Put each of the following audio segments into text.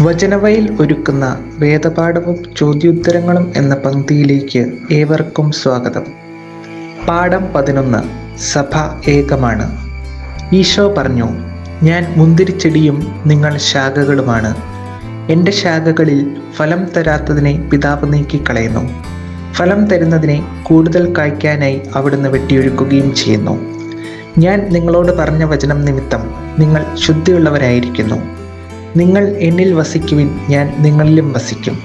വചനവയിൽ ഒരുക്കുന്ന വേദപാഠവും ചോദ്യോത്തരങ്ങളും എന്ന പങ്ക്തിയിലേക്ക് ഏവർക്കും സ്വാഗതം. പാഠം പതിനൊന്ന്. സഭ ഏകമാണ്. ഈശോ പറഞ്ഞു ഞാൻ മുന്തിരിച്ചെടിയും നിങ്ങൾ ശാഖകളുമാണ്. എന്റെ ശാഖകളിൽ ഫലം തരാത്തതിനെ പിതാവ് നീക്കിക്കളയുന്നു. ഫലം തരുന്നതിനെ കൂടുതൽ കായ്ക്കാനായി അവിടുന്ന് വെട്ടിയൊഴുക്കുകയും ചെയ്യുന്നു. ഞാൻ നിങ്ങളോട് പറഞ്ഞ വചനം നിമിത്തം നിങ്ങൾ ശുദ്ധിയുള്ളവരായിരിക്കുന്നു. നിങ്ങൾ എന്നിൽ വസിക്കുവിൻ ഞാൻ നിങ്ങളിലും വസിക്കും.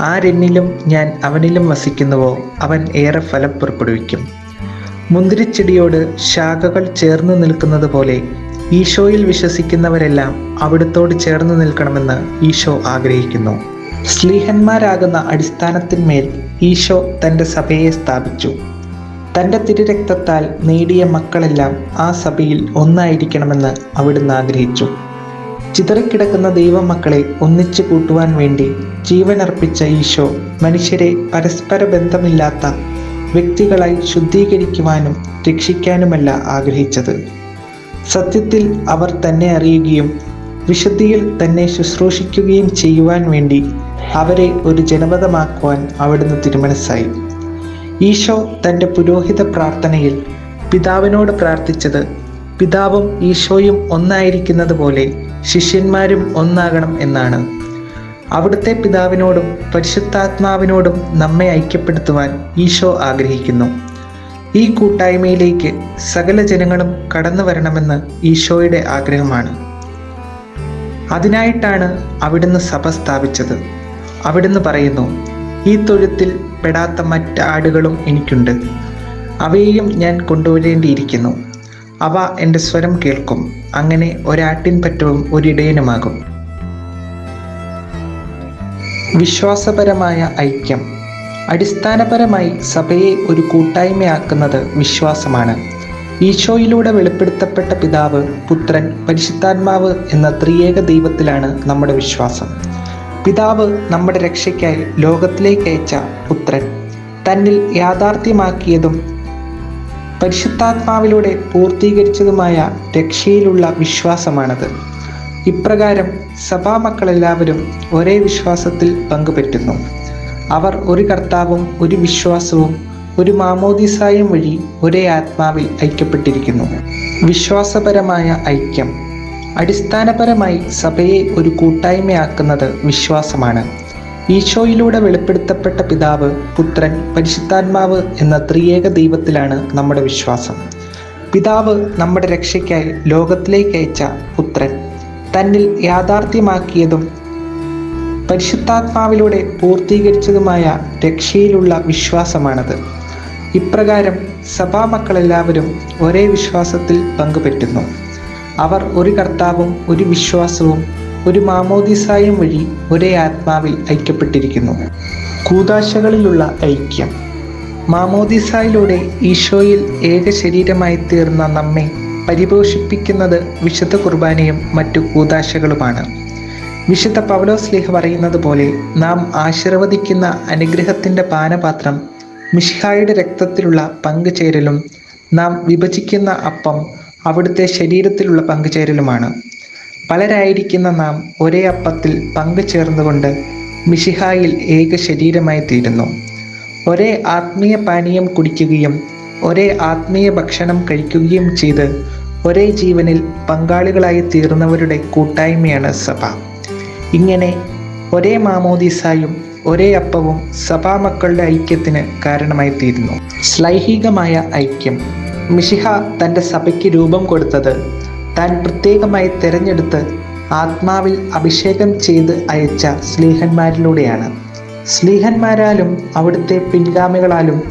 ആരെന്നിലും ഞാൻ അവനിലും വസിക്കുന്നുവോ അവൻ ഏറെ ഫലം പുറപ്പെടുവിക്കും. മുന്തിരിച്ചെടിയോട് ശാഖകൾ ചേർന്ന് നിൽക്കുന്നത് പോലെ ഈശോയിൽ വിശ്വസിക്കുന്നവരെല്ലാം അവിടുത്തോട് ചേർന്ന് നിൽക്കണമെന്ന് ഈശോ ആഗ്രഹിക്കുന്നു. സ്ലീഹന്മാരാകുന്ന അടിസ്ഥാനത്തിന്മേൽ ഈശോ തന്റെ സഭയെ സ്ഥാപിച്ചു. തന്റെ തിരുരക്തത്താൽ നേടിയ മക്കളെല്ലാം ആ സഭയിൽ ഒന്നായിരിക്കണമെന്ന് അവിടുന്ന് ആഗ്രഹിച്ചു. ചിതറിക്കിടക്കുന്ന ദൈവമക്കളെ ഒന്നിച്ചു കൂട്ടുവാൻ വേണ്ടി ജീവനർപ്പിച്ച ഈശോ മനുഷ്യരെ പരസ്പര ബന്ധമില്ലാത്ത വ്യക്തികളായി ശുദ്ധീകരിക്കുവാനും രക്ഷിക്കാനുമല്ല ആഗ്രഹിച്ചത്. സത്യത്തിൽ അവർ തന്നെ അറിയുകയും വിശുദ്ധിയിൽ തന്നെ ശുശ്രൂഷിക്കുകയും ചെയ്യുവാൻ വേണ്ടി അവരെ ഒരു ജനപദമാക്കുവാൻ അവിടുന്ന് തിരുമനസ്സായി. ഈശോ തന്റെ പുരോഹിത പ്രാർത്ഥനയിൽ പിതാവിനോട് പ്രാർത്ഥിച്ചത് പിതാവും ഈശോയും ഒന്നായിരിക്കുന്നത് പോലെ ശിഷ്യന്മാരും ഒന്നാകണം എന്നാണ്. അവിടുത്തെ പിതാവിനോടും പരിശുദ്ധാത്മാവിനോടും നമ്മെ ഐക്യപ്പെടുത്തുവാൻ ഈശോ ആഗ്രഹിക്കുന്നു. ഈ കൂട്ടായ്മയിലേക്ക് സകല ജനങ്ങളും കടന്നു വരണമെന്ന് ഈശോയുടെ ആഗ്രഹമാണ്. അതിനായിട്ടാണ് അവിടുന്ന് സഭ സ്ഥാപിച്ചത്. അവിടുന്ന് പറയുന്നു ഈ തൊഴുത്തിൽ പെടാത്ത മറ്റാടുകളും എനിക്കുണ്ട്. അവയെയും ഞാൻ കൊണ്ടുവരേണ്ടിയിരിക്കുന്നു. അവ എന്റെ സ്വരം കേൾക്കും. അങ്ങനെ ഒരാട്ടിൻ പറ്റവും ഒരിടയനുമാകും. വിശ്വാസപരമായ ഐക്യം. അടിസ്ഥാനപരമായി സഭയെ ഒരു കൂട്ടായ്മയാക്കുന്നത് വിശ്വാസമാണ്. ഈശോയിലൂടെ വെളിപ്പെടുത്തപ്പെട്ട പിതാവ് പുത്രൻ പരിശുദ്ധാത്മാവ് എന്ന ത്രിയേക ദൈവത്തിലാണ് നമ്മുടെ വിശ്വാസം. പിതാവ് നമ്മുടെ രക്ഷയ്ക്കായി ലോകത്തിലേക്ക് അയച്ച പുത്രൻ. തന്നിൽ യാഥാർത്ഥ്യമാക്കിയതും പരിശുദ്ധാത്മാവിലൂടെ പൂർത്തീകരിച്ചതുമായ രക്ഷയിലുള്ള വിശ്വാസമാണത്. ഇപ്രകാരം സഭാമക്കളെല്ലാവരും ഒരേ വിശ്വാസത്തിൽ പങ്കുപറ്റുന്നു. അവർ ഒരു കർത്താവും ഒരു വിശ്വാസവും ഒരു മാമോദിസായും വഴി ഒരേ ആത്മാവിൽ ഐക്യപ്പെട്ടിരിക്കുന്നു. വിശ്വാസപരമായ ഐക്യം. അടിസ്ഥാനപരമായി സഭയെ ഒരു കൂട്ടായ്മയാക്കുന്നത് വിശ്വാസമാണ്. ഈശോയിലൂടെ വെളിപ്പെടുത്തപ്പെട്ട പിതാവ് പുത്രൻ പരിശുദ്ധാത്മാവ് എന്ന ത്രിയേക ദൈവത്തിലാണ് നമ്മുടെ വിശ്വാസം. പിതാവ് നമ്മുടെ രക്ഷയ്ക്കായി ലോകത്തിലേക്ക് അയച്ച പുത്രൻ തന്നിൽ യാഥാർത്ഥ്യമാക്കിയതും പരിശുദ്ധാത്മാവിലൂടെ പൂർത്തീകരിച്ചതുമായ രക്ഷയിലുള്ള വിശ്വാസമാണത്. ഇപ്രകാരം സഭാമക്കളെല്ലാവരും ഒരേ വിശ്വാസത്തിൽ പങ്കുപറ്റുന്നു. അവർ ഒരു കർത്താവും ഒരു വിശ്വാസവും ഒരു മാമോദിസായം വഴി ഒരേ ആത്മാവിൽ ഐക്യപ്പെട്ടിരിക്കുന്നു. കൂതാശകളിലുള്ള ഐക്യം. മാമോദിസായിലൂടെ ഈശോയിൽ ഏക ശരീരമായി തീർന്ന നമ്മെ പരിപോഷിപ്പിക്കുന്നത് വിശുദ്ധ കുർബാനയും മറ്റു കൂതാശകളുമാണ്. വിശുദ്ധ പൗലോസ്ലിഹ പറയുന്നത് പോലെ നാം ആശീർവദിക്കുന്ന അനുഗ്രഹത്തിന്റെ പാനപാത്രം മിഷിഹായുടെ രക്തത്തിലുള്ള പങ്കുചേരലും നാം വിഭജിക്കുന്ന അപ്പം അവിടുത്തെ ശരീരത്തിലുള്ള പങ്കുചേരലുമാണ്. പലരായിരിക്കുന്ന നാം ഒരേ അപ്പത്തിൽ പങ്കു ചേർന്നുകൊണ്ട് മിഷിഹായിൽ ഏക ശരീരമായി തീരുന്നു. ഒരേ ആത്മീയ പാനീയം കുടിക്കുകയും ഒരേ ആത്മീയ ഭക്ഷണം കഴിക്കുകയും ചെയ്ത് ഒരേ ജീവനിൽ പങ്കാളികളായി തീർന്നവരുടെ കൂട്ടായ്മയാണ് സഭ. ഇങ്ങനെ ഒരേ മാമോദീസായും ഒരേ അപ്പവും സഭാമക്കളുടെ ഐക്യത്തിന് കാരണമായി തീരുന്നു. ശ്ലൈഹികമായ ഐക്യം. മിഷിഹ തന്റെ സഭയ്ക്ക് രൂപം കൊടുത്തത് താൻ പ്രത്യേകമായി തിരഞ്ഞെടുത്ത് ആത്മാവിൽ അഭിഷേകം ചെയ്ത് അയച്ച സ്ലീഹന്മാരിലൂടെയാണ്. സ്ലീഹന്മാരാലും അവിടുത്തെ പിൻഗാമികളാലും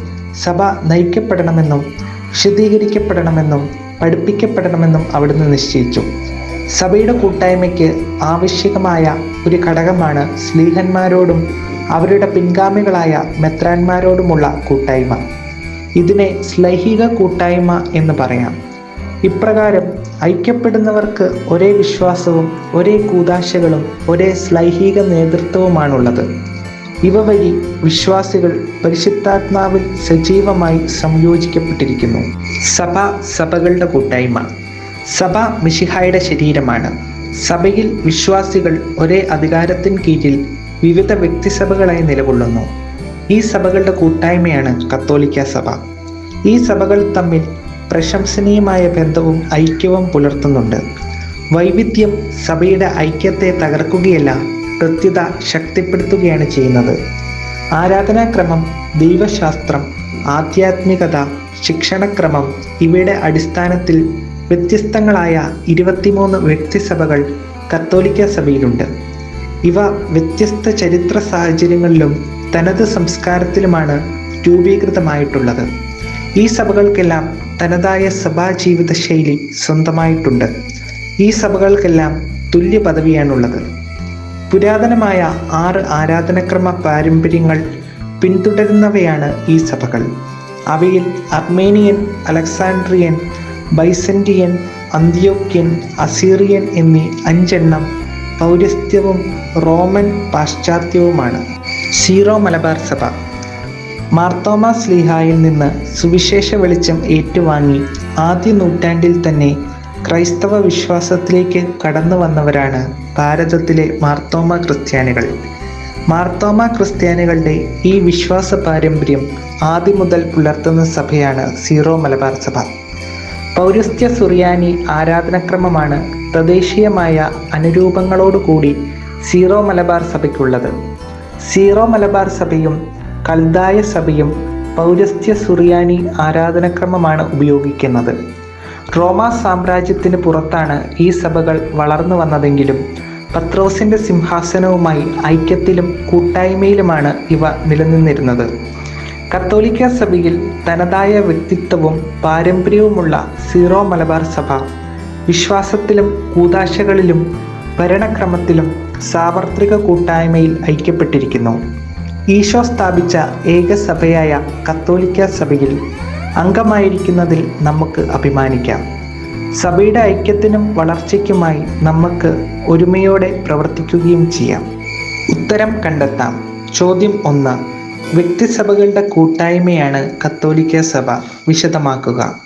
സഭ നയിക്കപ്പെടണമെന്നും വിശദീകരിക്കപ്പെടണമെന്നും പഠിപ്പിക്കപ്പെടണമെന്നും അവിടുന്ന് നിശ്ചയിച്ചു. സഭയുടെ കൂട്ടായ്മയ്ക്ക് ആവശ്യകമായ ഒരു ഘടകമാണ് സ്ലീഹന്മാരോടും അവരുടെ പിൻഗാമികളായ മെത്രാന്മാരോടുമുള്ള കൂട്ടായ്മ. ഇതിനെ സ്ലൈഹിക കൂട്ടായ്മ എന്ന് പറയാം. ഇപ്രകാരം ഐക്യപ്പെടുന്നവർക്ക് ഒരേ വിശ്വാസവും ഒരേ കൂതാശകളും ഒരേ ശ്ലൈഹിക നേതൃത്വവുമാണുള്ളത്. ഇവ വഴി വിശ്വാസികൾ പരിശുദ്ധാത്മാവിൽ സജീവമായി സംയോജിക്കപ്പെട്ടിരിക്കുന്നു. സഭ സഭകളുടെ കൂട്ടായ്മ. സഭ മിഷിഹായുടെ ശരീരമാണ്. സഭയിൽ വിശ്വാസികൾ ഒരേ അധികാരത്തിന് കീഴിൽ വിവിധ വ്യക്തിസഭകളായി നിലകൊള്ളുന്നു. ഈ സഭകളുടെ കൂട്ടായ്മയാണ് കത്തോലിക്ക സഭ. ഈ സഭകൾ തമ്മിൽ പ്രശംസനീയമായ ബന്ധവും ഐക്യവും പുലർത്തുന്നുണ്ട്. വൈവിധ്യം സഭയുടെ ഐക്യത്തെ തകർക്കുകയല്ല കൃത്യത ശക്തിപ്പെടുത്തുകയാണ് ചെയ്യുന്നത്. ആരാധനാക്രമം ദൈവശാസ്ത്രം ആധ്യാത്മികത ശിക്ഷണക്രമം ഇവയുടെ അടിസ്ഥാനത്തിൽ വ്യത്യസ്തങ്ങളായ ഇരുപത്തിമൂന്ന് വ്യക്തിസഭകൾ കത്തോലിക്ക സഭയിലുണ്ട്. ഇവ വ്യത്യസ്ത ചരിത്ര സാഹചര്യങ്ങളിലും തനത് സംസ്കാരത്തിലുമാണ് രൂപീകൃതമായിട്ടുള്ളത്. ഈ സഭകൾക്കെല്ലാം തനതായ സഭാ ജീവിത ശൈലി സ്വന്തമായിട്ടുണ്ട്. ഈ സഭകൾക്കെല്ലാം തുല്യ പദവിയാണുള്ളത്. പുരാതനമായ ആറ് ആരാധനക്രമ പാരമ്പര്യങ്ങൾ പിന്തുടരുന്നവയാണ് ഈ സഭകൾ. അവയിൽ അർമേനിയൻ അലക്സാൻഡ്രിയൻ ബൈസന്റിയൻ അന്ത്യോക്യൻ അസീറിയൻ എന്നീ അഞ്ചെണ്ണം പൗരസ്ത്യവും റോമൻ പാശ്ചാത്യവുമാണ്. സീറോ മലബാർ സഭ മാർത്തോമ സ്ലീഹായിൽ നിന്ന് സുവിശേഷ വെളിച്ചം ഏറ്റുവാങ്ങി ആദ്യ നൂറ്റാണ്ടിൽ തന്നെ ക്രൈസ്തവ വിശ്വാസത്തിലേക്ക് കടന്നു വന്നവരാണ് ഭാരതത്തിലെ മാർത്തോമ ക്രിസ്ത്യാനികൾ. മാർത്തോമ ക്രിസ്ത്യാനികളുടെ ഈ വിശ്വാസ പാരമ്പര്യം ആദ്യം മുതൽ പുലർത്തുന്ന സഭയാണ് സീറോ മലബാർ സഭ. പൗരസ്ത്യ സുറിയാനി ആരാധനക്രമമാണ് തദ്ദേശീയമായ അനുരൂപങ്ങളോടുകൂടി സീറോ മലബാർ സഭയ്ക്കുള്ളത്. സീറോ മലബാർ സഭയും കൽദായ സഭയും പൗരസ്ത്യ സുറിയാനി ആരാധനക്രമമാണ് ഉപയോഗിക്കുന്നത്. റോമ സാമ്രാജ്യത്തിന് പുറത്താണ് ഈ സഭകൾ വളർന്നു വന്നതെങ്കിലും പത്രോസിന്റെ സിംഹാസനവുമായി ഐക്യത്തിലും കൂട്ടായ്മയിലുമാണ് ഇവ നിലനിന്നിരുന്നത്. കത്തോലിക്ക സഭയിൽ തനതായ വ്യക്തിത്വവും പാരമ്പര്യവുമുള്ള സീറോ മലബാർ സഭ വിശ്വാസത്തിലും കൂതാശകളിലും ഭരണക്രമത്തിലും സാർവത്രിക കൂട്ടായ്മയിൽ ഐക്യപ്പെട്ടിരിക്കുന്നു. ഈശോ സ്ഥാപിച്ച ഏക സഭയായ കത്തോലിക്ക സഭയിൽ അംഗമായിരിക്കുന്നതിൽ നമുക്ക് അഭിമാനിക്കാം. സഭയുടെ ഐക്യത്തിനും വളർച്ചയ്ക്കുമായി നമുക്ക് ഒരുമയോടെ പ്രവർത്തിക്കുകയും ചെയ്യാം. ഉത്തരം കണ്ടെത്താം. ചോദ്യം ഒന്ന്. വ്യക്തിസഭകളുടെ കൂട്ടായ്മയാണ് കത്തോലിക്ക സഭ വിശദമാക്കുക.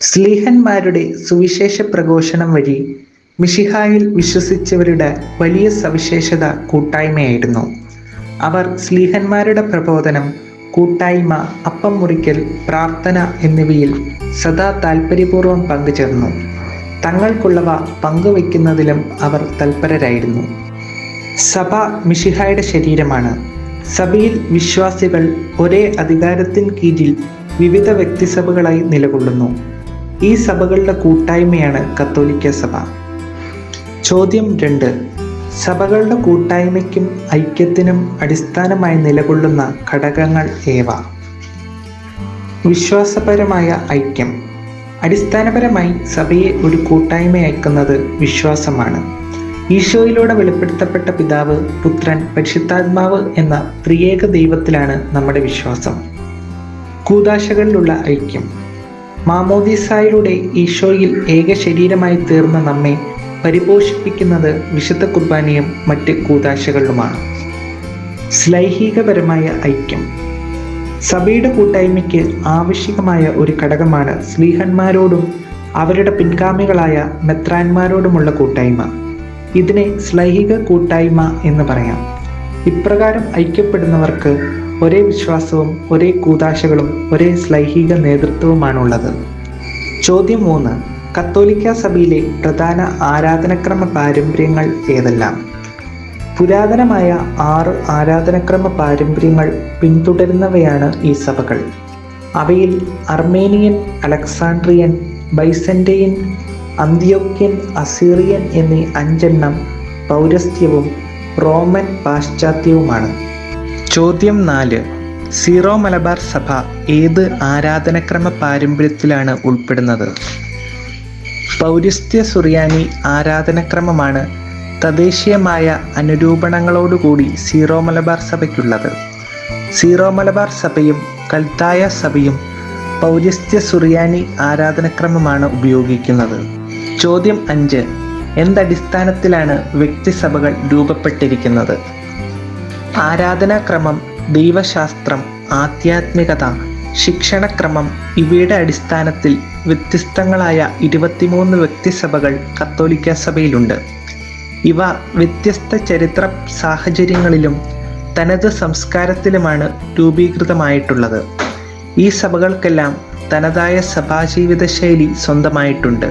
സ്ലീഹന്മാരുടെ സുവിശേഷ പ്രഘോഷണം വഴി മിഷിഹായിൽ വിശ്വസിച്ചവരുടെ വലിയ സവിശേഷത കൂട്ടായ്മയായിരുന്നു. അവർ സ്ലീഹന്മാരുടെ പ്രബോധനം കൂട്ടായ്മ അപ്പം മുറിക്കൽ പ്രാർത്ഥന എന്നിവയിൽ സദാ താൽപ്പര്യപൂർവം പങ്കുചേർന്നു. തങ്ങൾക്കുള്ളവ പങ്കുവയ്ക്കുന്നതിലും അവർ തൽപരരായിരുന്നു. സഭ മിഷിഹായുടെ ശരീരമാണ്. സഭയിൽ വിശ്വാസികൾ ഒരേ അധികാരത്തിൻ കീഴിൽ വിവിധ വ്യക്തിസഭകളായി നിലകൊള്ളുന്നു. ഈ സഭകളുടെ കൂട്ടായ്മയാണ് കത്തോലിക്ക സഭ. ചോദ്യം രണ്ട്. സഭകളുടെ കൂട്ടായ്മയ്ക്കും ഐക്യത്തിനും അടിസ്ഥാനമായി നിലകൊള്ളുന്ന ഘടകങ്ങൾ ഏവ? വിശ്വാസപരമായ ഐക്യം. അടിസ്ഥാനപരമായി സഭയെ ഒരു കൂട്ടായ്മയാക്കുന്നത് വിശ്വാസമാണ്. ഈശോയിലൂടെ വെളിപ്പെടുത്തപ്പെട്ട പിതാവ് പുത്രൻ പരിശുദ്ധാത്മാവ് എന്ന ത്രിയേക ദൈവത്തിലാണ് നമ്മുടെ വിശ്വാസം. കൂതാശകളിലുള്ള ഐക്യം. മാമോദീസായിലൂടെ ഈശോയിൽ ഏക ശരീരമായി തീർന്ന നമ്മെ പരിപോഷിപ്പിക്കുന്നത് വിശുദ്ധ കുർബാനയും മറ്റ് കൂതാശകളുമാണ്. സ്ലൈഹികപരമായ ഐക്യം. സഭയുടെ കൂട്ടായ്മയ്ക്ക് ആവശ്യമായ ഒരു ഘടകമാണ് സ്ലീഹന്മാരോടും അവരുടെ പിൻഗാമികളായ മെത്രാന്മാരോടുമുള്ള കൂട്ടായ്മ. ഇതിനെ സ്ലൈഹിക കൂട്ടായ്മ എന്ന് പറയാം. ഇപ്രകാരം ഐക്യപ്പെടുന്നവർക്ക് ഒരേ വിശ്വാസവും ഒരേ കൂതാശകളും ഒരേ സ്ലൈഹിക നേതൃത്വവുമാണുള്ളത്. ചോദ്യം മൂന്ന്. കത്തോലിക്ക സഭയിലെ പ്രധാന ആരാധനക്രമ പാരമ്പര്യങ്ങൾ ഏതെല്ലാം? പുരാതനമായ ആറ് ആരാധനക്രമ പാരമ്പര്യങ്ങൾ പിന്തുടരുന്നവയാണ് ഈ സഭകൾ. അവയിൽ Armenian Alexandrian Byzantine Antiochian Assyrian എന്നീ അഞ്ചെണ്ണം പൗരസ്ത്യവും റോമൻ പാശ്ചാത്യവുമാണ്. ചോദ്യം നാല്. സീറോ മലബാർ സഭ ഏത് ആരാധനക്രമ പാരമ്പര്യത്തിലാണ് ഉൾപ്പെടുന്നത്? പൗരസ്ത്യ സുറിയാനി ആരാധനക്രമമാണ് തദ്ദേശീയമായ അനുരൂപണങ്ങളോടുകൂടി സീറോ മലബാർ സഭയ്ക്കുള്ളത്. സീറോ മലബാർ സഭയും കൽത്തായ സഭയും പൗരസ്ത്യ സുറിയാനി ആരാധനക്രമമാണ് ഉപയോഗിക്കുന്നത്. ചോദ്യം അഞ്ച്. എന്തടിസ്ഥാനത്തിലാണ് വ്യക്തിസഭകൾ രൂപപ്പെട്ടിരിക്കുന്നത്? ആരാധനാക്രമം ദൈവശാസ്ത്രം ആധ്യാത്മികത ശിക്ഷണക്രമം ഇവയുടെ അടിസ്ഥാനത്തിൽ വ്യത്യസ്തങ്ങളായ ഇരുപത്തിമൂന്ന് വ്യക്തിസഭകൾ കത്തോലിക്ക സഭയിലുണ്ട്. ഇവ വ്യത്യസ്ത ചരിത്ര സാഹചര്യങ്ങളിലും തനത് സംസ്കാരത്തിലുമാണ് രൂപീകൃതമായിട്ടുള്ളത്. ഈ സഭകൾക്കെല്ലാം തനതായ സഭാജീവിത ശൈലി സ്വന്തമായിട്ടുണ്ട്.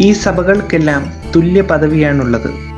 ഈ സഭകൾക്കെല്ലാം തുല്യ പദവിയാണുള്ളത്